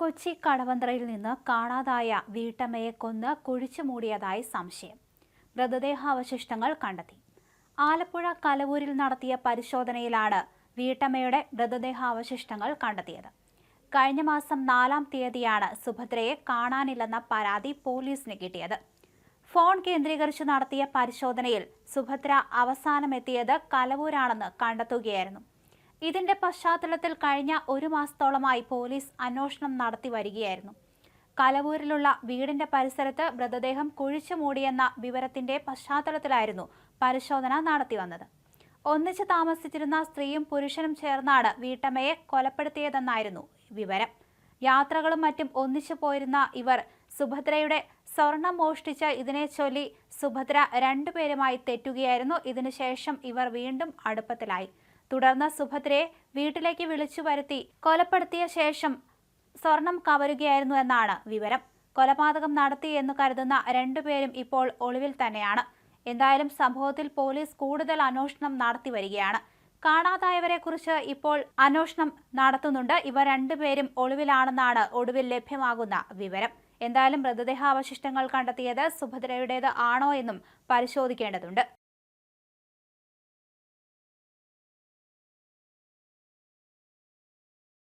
കൊച്ചി കടവന്ത്രയിൽ നിന്ന് കാണാതായ വീട്ടമ്മയെ കൊന്ന് കുഴിച്ചു മൂടിയതായി സംശയം. മൃതദേഹാവശിഷ്ടങ്ങൾ കണ്ടെത്തി. ആലപ്പുഴ കലവൂരിൽ നടത്തിയ പരിശോധനയിലാണ് വീട്ടമ്മയുടെ മൃതദേഹാവശിഷ്ടങ്ങൾ കണ്ടെത്തിയത്. കഴിഞ്ഞ മാസം നാലാം തീയതിയാണ് സുഭദ്രയെ കാണാനില്ലെന്ന പരാതി പോലീസിന് കിട്ടിയത്. ഫോൺ കേന്ദ്രീകരിച്ച് നടത്തിയ പരിശോധനയിൽ സുഭദ്ര അവസാനമെത്തിയത് കലവൂരാണെന്ന് കണ്ടെത്തുകയായിരുന്നു. ഇതിന്റെ പശ്ചാത്തലത്തിൽ കഴിഞ്ഞ ഒരു മാസത്തോളമായി പോലീസ് അന്വേഷണം നടത്തി വരികയായിരുന്നു. കലവൂരിലുള്ള വീടിന്റെ പരിസരത്ത് മൃതദേഹം കുഴിച്ചു മൂടിയെന്ന വിവരത്തിന്റെ പശ്ചാത്തലത്തിലായിരുന്നു പരിശോധന നടത്തി വന്നത്. ഒന്നിച്ച് താമസിച്ചിരുന്ന സ്ത്രീയും പുരുഷനും ചേർന്നാണ് വീട്ടമ്മയെ കൊലപ്പെടുത്തിയതെന്നായിരുന്നു വിവരം. യാത്രകളും മറ്റും ഒന്നിച്ചു പോയിരുന്ന ഇവർ സുഭദ്രയുടെ സ്വർണം മോഷ്ടിച്ച ഇതിനെ ചൊല്ലി സുഭദ്ര രണ്ടുപേരുമായി തെറ്റുകയായിരുന്നു. ഇതിനുശേഷം ഇവർ വീണ്ടും അടുപ്പത്തിലായി. തുടർന്ന് സുഭദ്രയെ വീട്ടിലേക്ക് വിളിച്ചു വരുത്തി കൊലപ്പെടുത്തിയ ശേഷം സ്വർണം കവരുകയായിരുന്നു എന്നാണ് വിവരം. കൊലപാതകം നടത്തി എന്ന് കരുതുന്ന രണ്ടുപേരും ഇപ്പോൾ ഒളിവിൽ തന്നെയാണ്. എന്തായാലും സംഭവത്തിൽ പോലീസ് കൂടുതൽ അന്വേഷണം നടത്തി വരികയാണ്. കാണാതായവരെ കുറിച്ച് ഇപ്പോൾ അന്വേഷണം നടത്തുന്നുണ്ട്. ഇവർ രണ്ടുപേരും ഒളിവിലാണെന്നാണ് ഒടുവിൽ ലഭ്യമാകുന്ന വിവരം. എന്തായാലും മൃതദേഹാവശിഷ്ടങ്ങൾ കണ്ടെത്തിയത് സുഭദ്രയുടേത് ആണോ എന്നും പരിശോധിക്കേണ്ടതുണ്ട്.